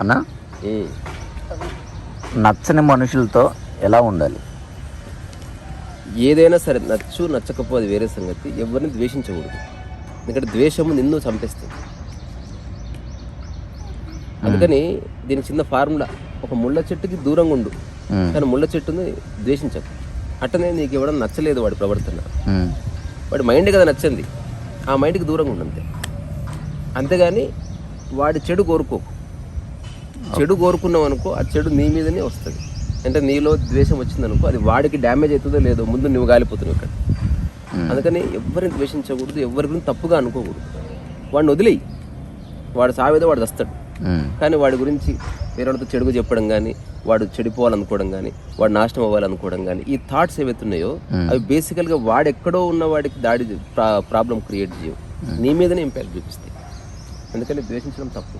అన్న. నచ్చని మనుషులతో ఎలా ఉండాలి? ఏదైనా సరే నచ్చు నచ్చకపోతే వేరే సంగతి. ఎవరిని ద్వేషించకూడదు. ఎందుకంటే ద్వేషము నిన్ను చంపేస్తుంది. అందుకని దీనికి చిన్న ఫార్ములా ఒక ముళ్ళ చెట్టుకి దూరంగా ఉండు. కానీ ముళ్ళ చెట్టుని ద్వేషించకు. అట్టనే నీకు ఇవ్వడం నచ్చలేదు వాడి ప్రవర్తన. వాడి మైండ్ కదా నచ్చింది. ఆ మైండ్కి దూరంగా ఉండు అంతే. అంతేగాని వాడి చెడు కోరుకో చెడు కోరుకున్నావు అనుకో ఆ చెడు నీ మీదనే వస్తుంది. అంటే నీలో ద్వేషం వచ్చింది అనుకో అది వాడికి డ్యామేజ్ అవుతుందో లేదో ముందు నువ్వు గాలిపోతున్నావు ఇక్కడ. అందుకని ఎవరిని ద్వేషించకూడదు ఎవరి గురించి తప్పుగా అనుకోకూడదు. వాడిని వదిలేయి. వాడు సావేదో వాడు వస్తాడు కానీ వాడి గురించి వేరే వాళ్ళతో చెడుగు చెప్పడం కానీ వాడు చెడిపోవాలనుకోవడం కానీ వాడు నాశనం అవ్వాలనుకోవడం కానీ ఈ థాట్స్ ఏవైతున్నాయో అవి బేసికల్గా వాడు ఎక్కడో ఉన్న వాడికి దాడి ప్రాబ్లం క్రియేట్ చేయవు. నీ మీదనే ఇంపాక్ట్ చూపిస్తాయి. అందుకని ద్వేషించడం తప్పు.